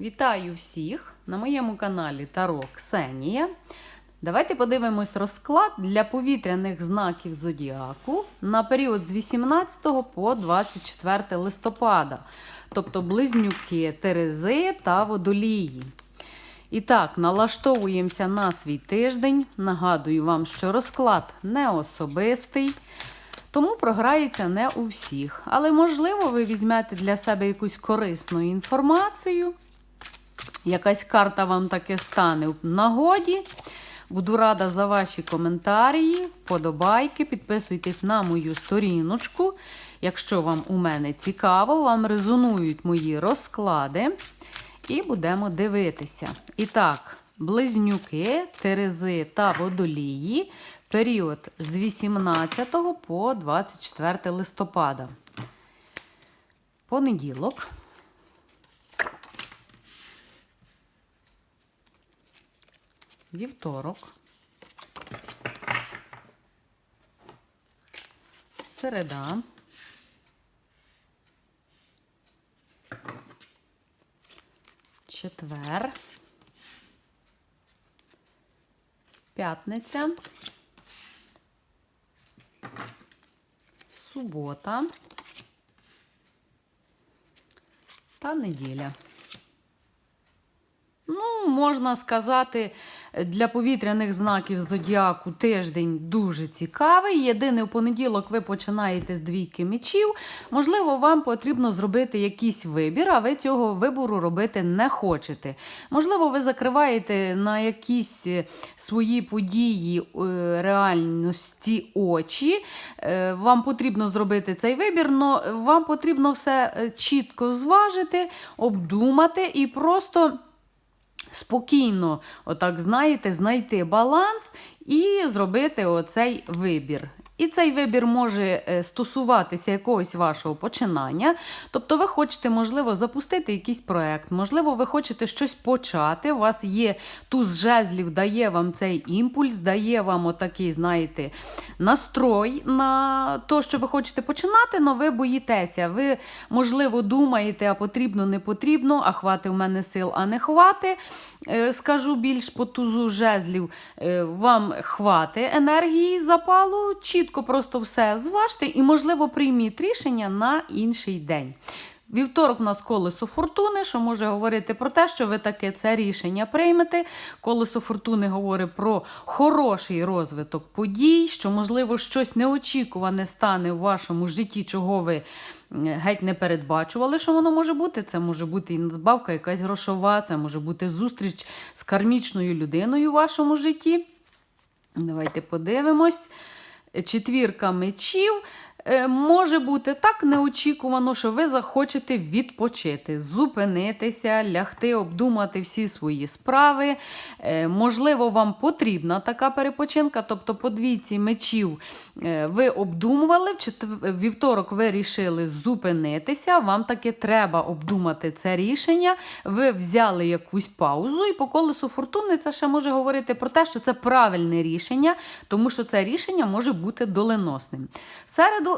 Вітаю всіх на моєму каналі Таро Ксенія. Давайте подивимось розклад для повітряних знаків Зодіаку на період з 18 по 24 листопада, тобто близнюки, Терези та водолії. І так, налаштовуємося на свій тиждень. Нагадую вам, що розклад не особистий. Тому програється не у всіх. Але, можливо, ви візьмете для себе якусь корисну інформацію. Якась карта вам таки стане в нагоді. Буду рада за ваші коментарі, подобайки. Підписуйтесь на мою сторіночку. Якщо вам у мене цікаво, вам резонують мої розклади. І будемо дивитися. І так, близнюки, терези та водолії. Період з 18 по 24 листопада. Понеділок. Вівторок. Середа. Четвер. П'ятниця. Субота. Та неділя. Ну, можна сказати, для повітряних знаків зодіаку тиждень дуже цікавий. Єдине, в понеділок ви починаєте з двійки мечів. Можливо, вам потрібно зробити якийсь вибір, а ви цього вибору робити не хочете. Можливо, ви закриваєте на якісь е, свої події е, реальності очі. Е, Вам потрібно зробити цей вибір, але вам потрібно все чітко зважити, обдумати і просто спокійно, отак, знаєте, знайти баланс і зробити оцей вибір. І цей вибір може е, стосуватися якогось вашого починання. Тобто, ви хочете, можливо, запустити якийсь проект, можливо, ви хочете щось почати. У вас є туз жезлів, дає вам цей імпульс, дає вам отакий, знаєте, настрой на те, що ви хочете починати, але ви боїтеся. Ви, можливо, думаєте, а потрібно, не потрібно, а хвати в мене сил, а не хвати. Е, Скажу більш по тузу жезлів, е, вам хвати енергії запалу, чітко просто все зважте і, можливо, прийміть рішення на інший день. Вівторок у нас колесо фортуни, що може говорити про те, що ви таке це рішення приймете. Колесо фортуни говорить про хороший розвиток подій, що, можливо, щось неочікуване стане у вашому житті, чого ви геть не передбачували, що воно може бути. Це може бути і надбавка якась грошова, це може бути зустріч з кармічною людиною у вашому житті. Давайте подивимось. Четвірка мечів. Е, Може бути так неочікувано, що ви захочете відпочити, зупинитися, лягти, обдумати всі свої справи. Е, Можливо, вам потрібна така перепочинка, тобто по двійці мечів е, ви обдумували, в вівторок ви рішили зупинитися. Вам таки треба обдумати це рішення. Ви взяли якусь паузу, і по колесу фортуни це ще може говорити про те, що це правильне рішення, тому що це рішення може бути доленосним. Середу.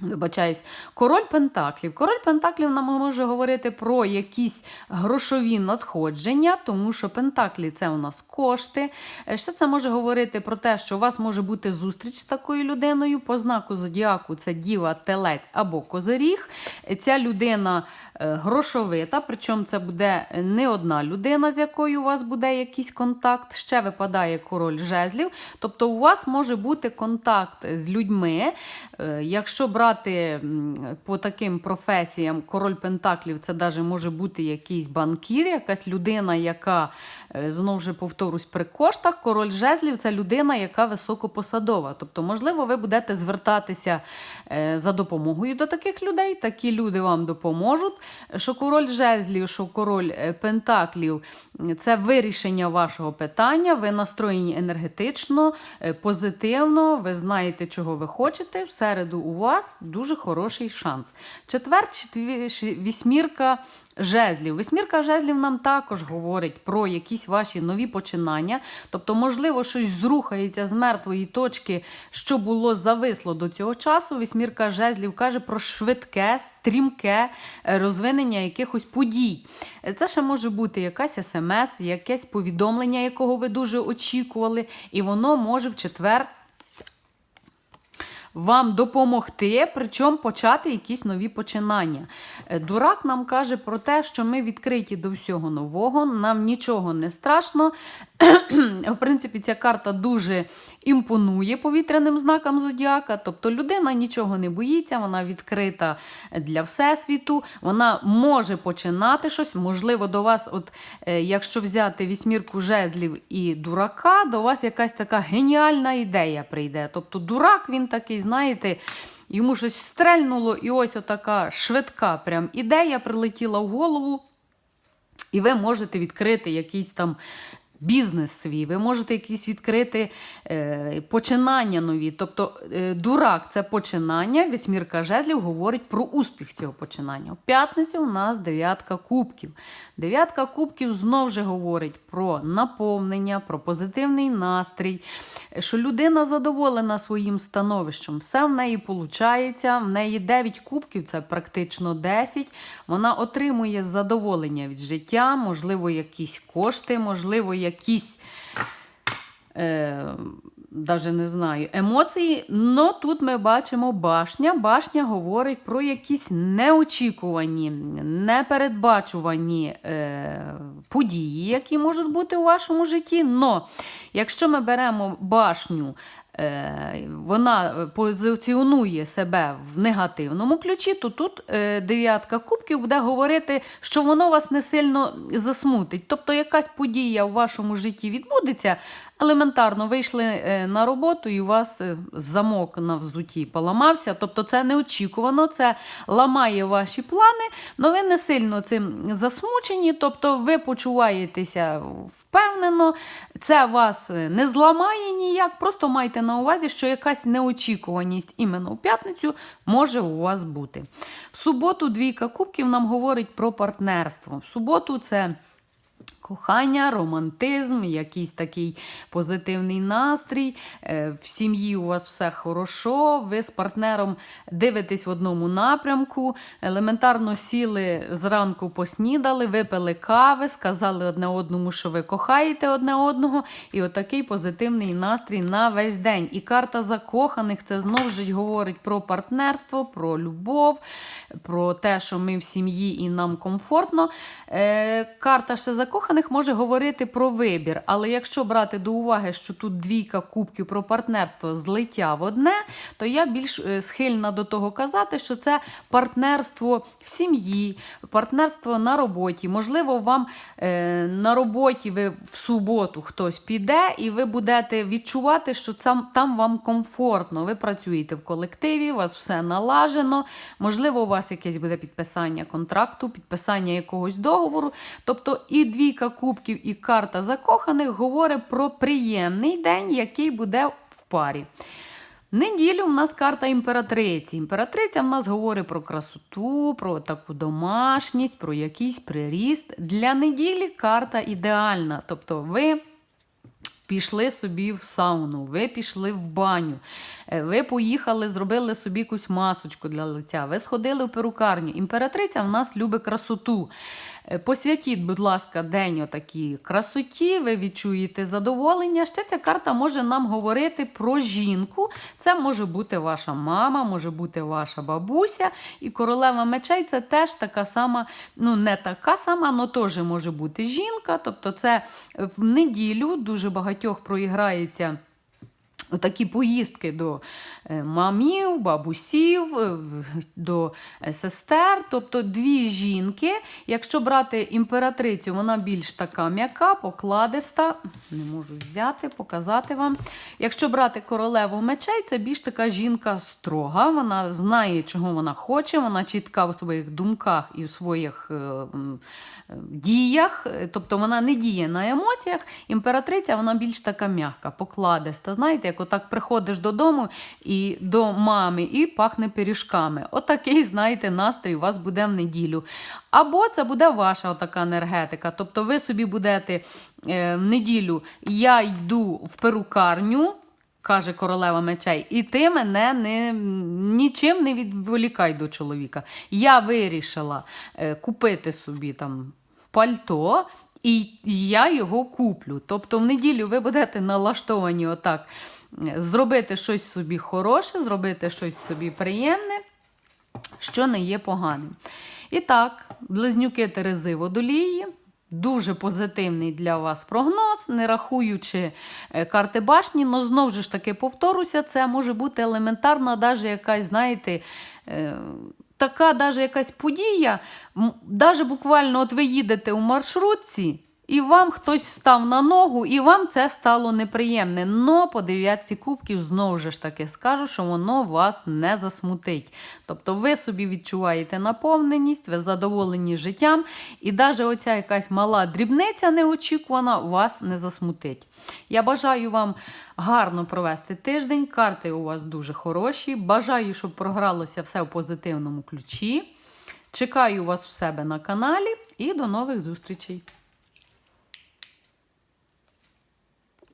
Вибачаюсь, король Пентаклів. Король Пентаклів нам може говорити про якісь грошові надходження, тому що Пентаклі це у нас кошти. Е, Ще це може говорити про те, що у вас може бути зустріч з такою людиною. По знаку зодіаку це діва, телець або козиріг. Е, Ця людина е, грошовита, причому це буде не одна людина, з якою у вас буде якийсь контакт. Ще випадає король жезлів. Тобто у вас може бути контакт з людьми. Якщо брати м, по таким професіям, король Пентаклів це навіть може бути якийсь банкір, якась людина, яка знову ж повторюсь при коштах. Король жезлів це людина, яка високопосадова. Тобто, можливо, ви будете звертатися е, за допомогою до таких людей. Такі люди вам допоможуть. Що король жезлів, що король е, пентаклів це вирішення вашого питання. Ви настроєні енергетично, е, позитивно, ви знаєте, чого ви хочете. В середу у вас дуже хороший шанс. Четвер, вісьмірка жезлів. Восьмірка жезлів нам також говорить про якісь ваші нові починання. Тобто, можливо, щось зрухається з мертвої точки, що було зависло до цього часу. Восьмірка жезлів каже про швидке, стрімке е, розвинення якихось подій. Е, Це ще може бути якась смс, якесь повідомлення, якого ви дуже очікували, і воно може в четвер вам допомогти, причому почати якісь нові починання. Е, Дурак нам каже про те, що ми відкриті до всього нового, нам нічого не страшно. В принципі, ця карта дуже імпонує повітряним знакам зодіака. Тобто людина нічого не боїться, вона відкрита для всесвіту, вона може починати щось. Можливо, до вас, от е, якщо взяти вісьмірку жезлів і дурака, до вас якась така геніальна ідея прийде. Тобто, дурак він такий, знаєте. Йому щось стрельнуло, і ось отака швидка прям ідея прилетіла в голову, і ви можете відкрити якийсь там бізнес свій, ви можете якісь відкрити е, починання нові. Тобто е, дурак це починання, вісьмірка жезлів говорить про успіх цього починання. У п'ятницю у нас дев'ятка кубків. Дев'ятка кубків знову ж говорить про наповнення, про позитивний настрій, що людина задоволена своїм становищем. Все в неї виходить, в неї 9 кубків, це практично 10. Вона отримує задоволення від життя, можливо, якісь кошти, можливо, якісь. Е, Даже не знаю емоції. Но тут ми бачимо башня. Башня говорить про якісь неочікувані, непередбачувані е, події, які можуть бути у вашому житті. Но якщо ми беремо башню, вона позиціонує себе в негативному ключі, то тут е, дев'ятка кубків буде говорити, що воно вас не сильно засмутить. Тобто якась подія в вашому житті відбудеться. Елементарно вийшли е, на роботу, і у вас е, замок на взуті поламався. Тобто це неочікувано, це ламає ваші плани, але ви не сильно цим засмучені, тобто ви почуваєтеся впевнено, це вас е, не зламає ніяк. Просто майте на увазі, що якась неочікуваність іменно у п'ятницю може у вас бути. В суботу двійка кубків нам говорить про партнерство. В суботу це. Кохання, романтизм, якийсь такий позитивний настрій. е, В сім'ї у вас все хорошо, ви з партнером дивитесь в одному напрямку, елементарно сіли зранку, поснідали, випили кави, сказали одне одному, що ви кохаєте одне одного. І отакий позитивний настрій на весь день. І карта закоханих це знову ж говорить про партнерство, про любов, про те, що ми в сім'ї і нам комфортно. Е, Карта ще закоханих може говорити про вибір, але якщо брати до уваги, що тут двійка кубків про партнерство злиття в одне, то я більш е, схильна до того казати, що це партнерство в сім'ї, партнерство на роботі. Можливо, вам е, на роботі ви в суботу хтось піде, і ви будете відчувати, що там, там вам комфортно. Ви працюєте в колективі, у вас все налажено. Можливо, у вас якесь буде підписання контракту, підписання якогось договору. Тобто і двійка кубків, і карта закоханих говорить про приємний день, який буде в парі. Неділю в нас карта імператриці. Імператриця в нас говорить про красоту, про таку домашність, про якийсь приріст. Для неділі карта ідеальна. Тобто ви. Пішли собі в сауну, ви пішли в баню, е, ви поїхали, зробили собі якусь масочку для лиця, ви сходили в перукарню. Імператриця в нас любить красоту. Е, Посвятіть, будь ласка, день отакій красоті, ви відчуєте задоволення. Ще ця карта може нам говорити про жінку. Це може бути ваша мама, може бути ваша бабуся. І королева мечей це теж така сама, ну не така сама, але теж може бути жінка. Тобто, це в неділю дуже багатьох проіграється. Такі поїздки до е, мамів, бабусів, е, до е, сестер, тобто дві жінки. Якщо брати імператрицю, вона більш така м'яка, покладиста. Не можу взяти, показати вам. Якщо брати королеву мечей, це більш така жінка строга. Вона знає, чого вона хоче, вона чітка в своїх думках і в своїх діях. Тобто вона не діє на емоціях. Імператриця вона більш така м'яка, покладиста. Знаєте, як отак приходиш додому і до мами і пахне пиріжками. Отакий, знаєте, настрій у вас буде в неділю. Або це буде ваша отака енергетика. Тобто ви собі будете е, в неділю, я йду в перукарню. Каже королева мечей, і ти мене не, нічим не відволікай до чоловіка. Я вирішила е, купити собі там пальто, і я його куплю. Тобто в неділю ви будете налаштовані отак зробити щось собі хороше, зробити щось собі приємне, що не є поганим. І так, близнюки Терези водолії. Дуже позитивний для вас прогноз, не рахуючи е, карти башні, але знову ж таки повторюся, це може бути елементарна, навіть якась, знаєте, е, така даже якась подія. Навіть буквально от ви їдете у маршрутці, і вам хтось став на ногу, і вам це стало неприємне. Но по дев'ятці кубків знову ж таки скажу, що воно вас не засмутить. Тобто ви собі відчуваєте наповненість, ви задоволені життям, і навіть оця якась мала дрібниця неочікувана вас не засмутить. Я бажаю вам гарно провести тиждень. Карти у вас дуже хороші. Бажаю, щоб програлося все в позитивному ключі. Чекаю вас у себе на каналі і до нових зустрічей!